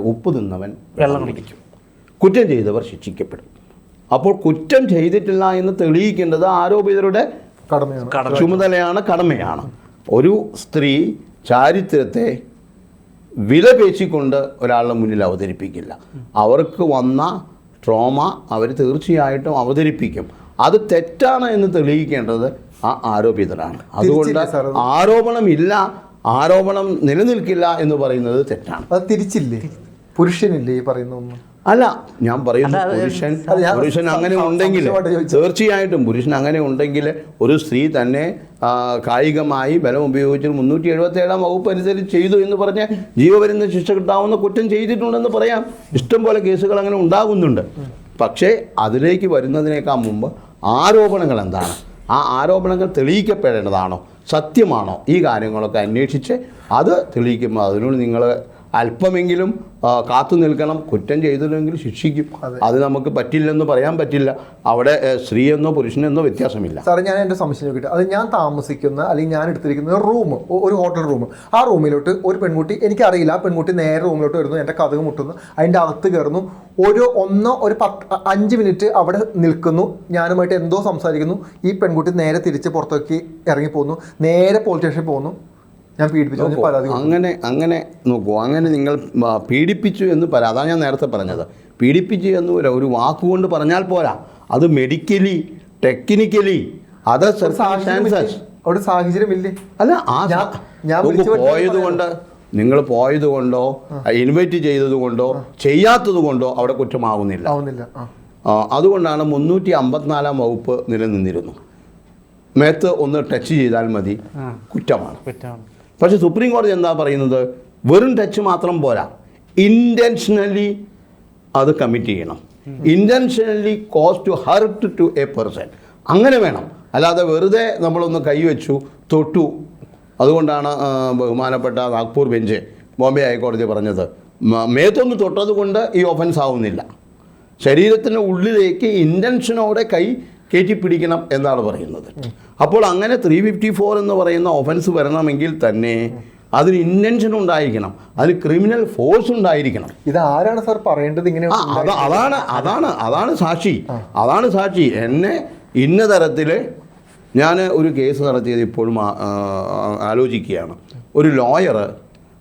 ഉപ്പ് തിന്നവൻ വെള്ളം കുടിക്കും. കുറ്റം ചെയ്തവർ ശിക്ഷിക്കപ്പെടും. അപ്പോൾ കുറ്റം ചെയ്തിട്ടില്ല എന്ന് തെളിയിക്കേണ്ടത് ആരോപിതരുടെ കടമയാണ്. ചുമതലയാണ് കടമയാണ്. ഒരു സ്ത്രീ ചാരിത്രത്തെ വില പേശിക്കൊണ്ട് ഒരാളുടെ മുന്നിൽ അവതരിപ്പിക്കില്ല. അവർക്ക് വന്ന ട്രോമ അവർ തീർച്ചയായിട്ടും അവതരിപ്പിക്കും. അത് തെറ്റാണ് എന്ന് തെളിയിക്കേണ്ടത് ആ ആരോപിതരാണ്. അതുകൊണ്ട് ആരോപണം ഇല്ല ആരോപണമില്ല ആരോപണം നിലനിൽക്കില്ല എന്ന് പറയുന്നത് തെറ്റാണ്. അത് തിരിച്ചില്ലേ? പുരുഷനില്ലേ ഈ പറയുന്ന ഒന്നും? അല്ല. ഞാൻ പറയുന്നു പുരുഷൻ പുരുഷൻ അങ്ങനെ ഉണ്ടെങ്കിൽ തീർച്ചയായിട്ടും പുരുഷൻ അങ്ങനെ ഉണ്ടെങ്കിൽ ഒരു സ്ത്രീ തന്നെ കായികമായി ബലം ഉപയോഗിച്ച് മുന്നൂറ്റി എഴുപത്തി ഏഴാം വകുപ്പ് അനുസരിച്ച് ചെയ്തു എന്ന് പറഞ്ഞ് ജീവപര്യന്തം ശിക്ഷ കിട്ടാവുന്ന കുറ്റം ചെയ്തിട്ടുണ്ടെന്ന് പറയാം. ഇഷ്ടംപോലെ കേസുകൾ അങ്ങനെ ഉണ്ടാകുന്നുണ്ട്. പക്ഷേ അതിലേക്ക് വരുന്നതിനേക്കാൾ മുമ്പ് ആരോപണങ്ങൾ എന്താണ്? ആ ആരോപണങ്ങൾ തെളിയിക്കപ്പെടേണ്ടതാണോ? സത്യമാണോ? ഈ കാര്യങ്ങളൊക്കെ അന്വേഷിച്ച് അത് തെളിയിക്കുമ്പോൾ അതിനോട് നിങ്ങൾ അല്പമെങ്കിലും കാത്തു നിൽക്കണം. കുറ്റം ചെയ്തില്ലെങ്കിൽ ശിക്ഷിക്കും. അത്. നമുക്ക് പറ്റില്ലെന്ന് പറയാൻ പറ്റില്ല. അവിടെ സ്ത്രീയെന്നോ പുരുഷനെന്നോ വ്യത്യാസമില്ല. സാറേ ഞാൻ എന്റെ സംശയം നോക്കിയിട്ട് അത് ഞാൻ താമസിക്കുന്ന അല്ലെങ്കിൽ ഞാൻ എടുത്തിരിക്കുന്ന റൂം ഒരു ഹോട്ടൽ റൂം. ആ റൂമിലോട്ട് ഒരു പെൺകുട്ടി എനിക്കറിയില്ല ആ പെൺകുട്ടി നേരെ റൂമിലോട്ട് വരുന്നു എന്റെ കഥക് മുട്ടുന്നു അതിന്റെ അകത്ത് കയറുന്നു. ഒരു ഒന്നോ ഒരു പത്ത് അഞ്ച് മിനിറ്റ് അവിടെ നിൽക്കുന്നു. ഞാനുമായിട്ട് എന്തോ സംസാരിക്കുന്നു. ഈ പെൺകുട്ടി നേരെ തിരിച്ച് പുറത്തേക്ക് ഇറങ്ങി ഇറങ്ങിപ്പോകുന്നു നേരെ പോലീസ് സ്റ്റേഷനിൽ പോകുന്നു. ഞാൻ പീഡിപ്പിച്ചു പരാതി അങ്ങനെ അങ്ങനെ നോക്കൂ അങ്ങനെ നിങ്ങൾ പീഡിപ്പിച്ചു എന്ന് പറയാം അതാണ് ഞാൻ നേരത്തെ പറഞ്ഞത്. പീഡിപ്പിച്ചു എന്ന് ഒരു- ഒരു വാക്കുകൊണ്ട് പറഞ്ഞാൽ പോരാ. അത് മെഡിക്കലി ടെക്നിക്കലി അത്? അവിടെ സാഹചര്യം അല്ല ആ പോയത് കൊണ്ട് നിങ്ങൾ പോയത് കൊണ്ടോ ഇൻവൈറ്റ് ചെയ്തത് കൊണ്ടോ ചെയ്യാത്തത് കൊണ്ടോ അവിടെ കുറ്റമാവുന്നില്ല. ആവുന്നില്ല അതുകൊണ്ടാണ് മുന്നൂറ്റി അമ്പത്തിനാലാം വകുപ്പ് നിലനിന്നിരുന്നു മേത്ത് ഒന്ന് ടച്ച് ചെയ്താൽ മതി. കുറ്റമാണ്. കുറ്റമാണ്. പക്ഷെ സുപ്രീം കോടതി എന്താ പറയുന്നത്? വെറും ടച്ച് മാത്രം പോരാ. ഇന്റൻഷനലി അത് കമ്മിറ്റ് ചെയ്യണം. Intentionally cause to hurt to a person അങ്ങനെ വേണം. അല്ലാതെ വെറുതെ നമ്മളൊന്ന് കൈവച്ചു തൊട്ടു. അതുകൊണ്ടാണ് ബഹുമാനപ്പെട്ട നാഗ്പൂർ ബെഞ്ച് ബോംബെ ഹൈക്കോടതി പറഞ്ഞത്. മേത്തൊന്ന് തൊട്ടത് കൊണ്ട് ഈ ഒഫൻസ് ആവുന്നില്ല. ശരീരത്തിന് ഉള്ളിലേക്ക് ഇന്റൻഷനോടെ കൈ കയറ്റി പിടിക്കണം എന്നാണ് പറയുന്നത്. അപ്പോൾ അങ്ങനെ ത്രീ ഫിഫ്റ്റി ഫോർ എന്ന് പറയുന്ന ഒഫൻസ് വരണമെങ്കിൽ തന്നെ അതിന് ഇന്റൻഷൻ ഉണ്ടായിരിക്കണം. അതിന് ക്രിമിനൽ ഫോഴ്സ് ഉണ്ടായിരിക്കണം. ഇത് ആരാണ് സാർ പറയേണ്ടത് ഇങ്ങനെ അതാണ് അതാണ് അതാണ് സാക്ഷി. അതാണ് സാക്ഷി. എന്നെ ഇന്ന തരത്തിൽ ഞാൻ ഒരു കേസ് നടത്തിയത് ഇപ്പോഴും ആലോചിക്കുകയാണ്. ഒരു ലോയർ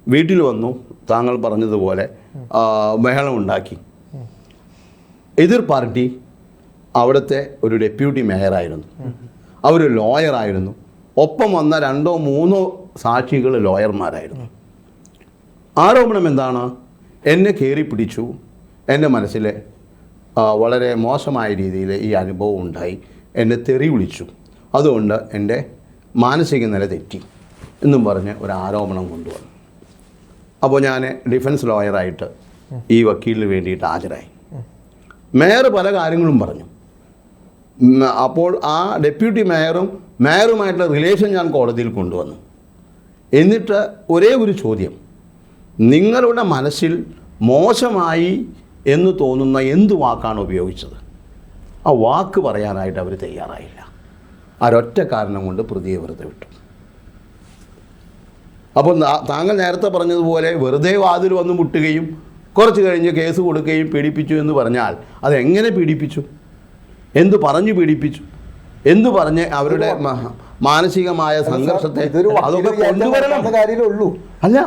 വീട്ടിൽ വന്നു താങ്കൾ പറഞ്ഞതുപോലെ ബഹളം ഉണ്ടാക്കി. എതിർ പാർട്ടി അവിടുത്തെ ഒരു ഡെപ്യൂട്ടി മേയറായിരുന്നു അവർ ലോയറായിരുന്നു ഒപ്പം വന്ന രണ്ടോ മൂന്നോ സാക്ഷികൾ ലോയർമാരായിരുന്നു ആരോപണം എന്താണ്? എന്നെ കയറി പിടിച്ചു. എന്റെ മനസ്സിൽ വളരെ മോശമായ രീതിയിൽ ഈ അനുഭവം ഉണ്ടായി. എന്നെ തെറി വിളിച്ചു. അതുകൊണ്ട് എന്റെ മാനസിക നില തെറ്റി എന്നും പറഞ്ഞ് ഒരു ആരോപണം കൊണ്ടുവന്നു. അപ്പോൾ ഞാൻ ഡിഫൻസ് ലോയറായിട്ട് ഈ വക്കീലിന് വേണ്ടിയിട്ട് ഹാജരായി. മേയർ പല കാര്യങ്ങളും പറഞ്ഞു. അപ്പോൾ ആ ഡെപ്യൂട്ടി മേയറും മേയറുമായിട്ടുള്ള റിലേഷൻ ഞാൻ കോടതിയിൽ കൊണ്ടുവന്നു. എന്നിട്ട് ഒരേ ഒരു ചോദ്യം. നിങ്ങളുടെ മനസ്സിൽ മോശമായി എന്ന് തോന്നുന്ന എന്ത് വാക്കാണ് ഉപയോഗിച്ചത്? ആ വാക്ക് പറയാനായിട്ട് അവർ തയ്യാറായില്ല. ഒരൊറ്റ കാരണം കൊണ്ട് പ്രതിയെ വെറുതെ വിട്ടു. അപ്പോൾ താങ്കൾ നേരത്തെ പറഞ്ഞതുപോലെ വെറുതെ വാതിൽ വന്ന് മുട്ടുകയും കുറച്ച് കഴിഞ്ഞ് കേസ് കൊടുക്കുകയും പീഡിപ്പിച്ചു എന്ന് പറഞ്ഞാൽ അതെങ്ങനെ പീഡിപ്പിച്ചു? എന്ത് പറഞ്ഞു പീഡിപ്പിച്ചു? എന്തു പറഞ്ഞ് അവരുടെ മാനസികമായ സംഘർഷത്തെ അതൊക്കെ കൊണ്ടുവരണം. കാര്യമുള്ളൂ ഉള്ളൂ. അല്ല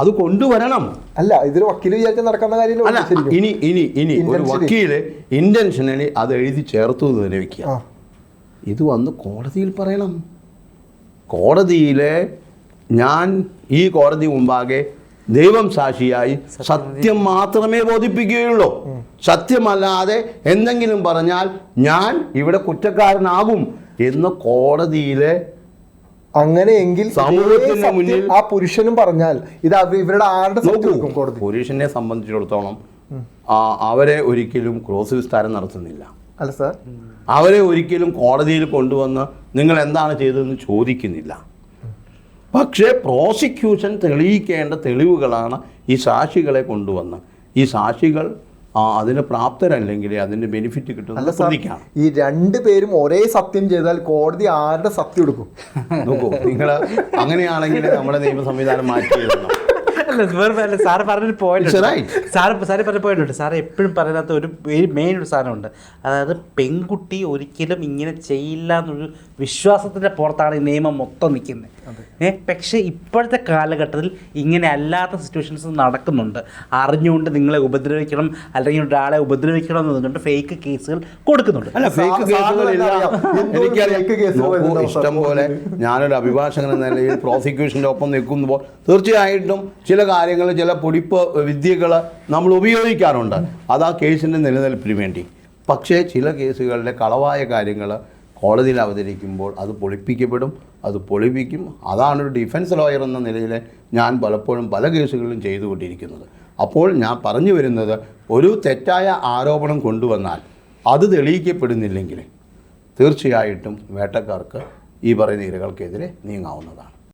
അത് കൊണ്ടുവരണം. അല്ല ഇതൊരു വക്കീൽ വിചാരിച്ചാൽ നടക്കുന്ന കാര്യമേ അല്ല ഇനി ഇനി ഇനി ഒരു. വക്കീൽ ഇന്റൻഷനലി അത് എഴുതി ചേർത്തു എന്ന് തന്നെ വെക്കുക. ഇത് വന്ന് കോടതിയിൽ പറയണം. കോടതിയിലെ ഞാൻ ഈ കോടതി മുമ്പാകെ ദൈവം സാക്ഷിയായി സത്യം മാത്രമേ ബോധിപ്പിക്കുകയുള്ളൂ. സത്യമല്ലാതെ എന്തെങ്കിലും പറഞ്ഞാൽ ഞാൻ ഇവിടെ കുറ്റക്കാരനാകും എന്ന് കോടതിയിലെ അങ്ങനെയെങ്കിൽ സമൂഹത്തിന്റെ മുന്നിൽ- ആ പുരുഷനും പറഞ്ഞാൽ ഇത് ഇവരുടെ ആരുടെ കോടതി? പുരുഷനെ സംബന്ധിച്ചിടത്തോളം അവരെ ഒരിക്കലും ക്രോസ് വിസ്താരം നടത്തുന്നില്ല. അല്ല സർ. അവരെ ഒരിക്കലും കോടതിയിൽ കൊണ്ടുവന്ന് നിങ്ങൾ എന്താണ് ചെയ്തതെന്ന് ചോദിക്കുന്നില്ല. പക്ഷേ പ്രോസിക്യൂഷൻ തെളിയിക്കേണ്ട തെളിവുകളാണ് ഈ സാക്ഷികളെ കൊണ്ടുവന്ന്. ഈ സാക്ഷികൾ ആ, അതിന് പ്രാപ്തരല്ലെങ്കിൽ അതിന്റെ ബെനിഫിറ്റ് അല്ല പ്രതിക്കാണ് ഈ രണ്ട് പേരും ഒരേ സത്യം ചെയ്താൽ കോടതി ആരുടെ സത്യം എടുക്കും? നോക്കൂ നിങ്ങൾ അങ്ങനെയാണെങ്കിൽ നമ്മുടെ നിയമ സംവിധാനം മാറ്റി അല്ല, വേറെ അല്ല, സാറ് പറഞ്ഞൊരു പോയിന്റ് സാർ. സാറ് സാറ് പറഞ്ഞ പോയിന്റ് ഉണ്ട്. സാറ് എപ്പോഴും പറയാത്ത ഒരു മെയിൻ ഒരു സാധനമുണ്ട് അതായത് പെൺകുട്ടി ഒരിക്കലും ഇങ്ങനെ ചെയ്യില്ല എന്നൊരു വിശ്വാസത്തിന്റെ പുറത്താണ് ഈ നിയമം മൊത്തം നിൽക്കുന്നത്. ഏഹ് പക്ഷേ ഇപ്പോഴത്തെ കാലഘട്ടത്തിൽ ഇങ്ങനെ അല്ലാത്ത സിറ്റുവേഷൻസ് നടക്കുന്നുണ്ട്. അറിഞ്ഞുകൊണ്ട് നിങ്ങളെ ഉപദ്രവിക്കണം അല്ലെങ്കിൽ ഒരാളെ ഉപദ്രവിക്കണം എന്ന് പറഞ്ഞുകൊണ്ട് ഫേക്ക് കേസുകൾ കൊടുക്കുന്നുണ്ട്. അല്ല ഫേക്ക് കേസുകൾ ഇഷ്ടം സാർ. പോലെ ഞാനൊരു അഭിഭാഷകൻ എന്ന നിലയിൽ പ്രോസിക്യൂഷന്റെ ഒപ്പം നിൽക്കുമ്പോൾ തീർച്ചയായിട്ടും കാര്യങ്ങൾ ചില പൊടിപ്പ് വിദ്യകൾ നമ്മൾ ഉപയോഗിക്കാറുണ്ട്. അത് ആ കേസിന്റെ നിലനിൽപ്പിന് വേണ്ടി. പക്ഷേ ചില കേസുകളിലെ കളവായ കാര്യങ്ങൾ കോടതിയിൽ അവതരിക്കുമ്പോൾ അത് പൊളിപ്പിക്കപ്പെടും. അത് പൊളിപ്പിക്കും. അതാണ് ഒരു ഡിഫൻസ് ലോയർ എന്ന നിലയിൽ ഞാൻ പലപ്പോഴും പല കേസുകളിലും ചെയ്തുകൊണ്ടിരിക്കുന്നത്. അപ്പോൾ ഞാൻ പറഞ്ഞു വരുന്നത് ഒരു തെറ്റായ ആരോപണം കൊണ്ടുവന്നാൽ അത് തെളിയിക്കപ്പെടുന്നില്ലെങ്കിൽ തീർച്ചയായിട്ടും വേട്ടക്കാർക്ക് ഈ പറയുന്ന ഇരകൾക്കെതിരെ നീങ്ങാവുന്നതാണ്.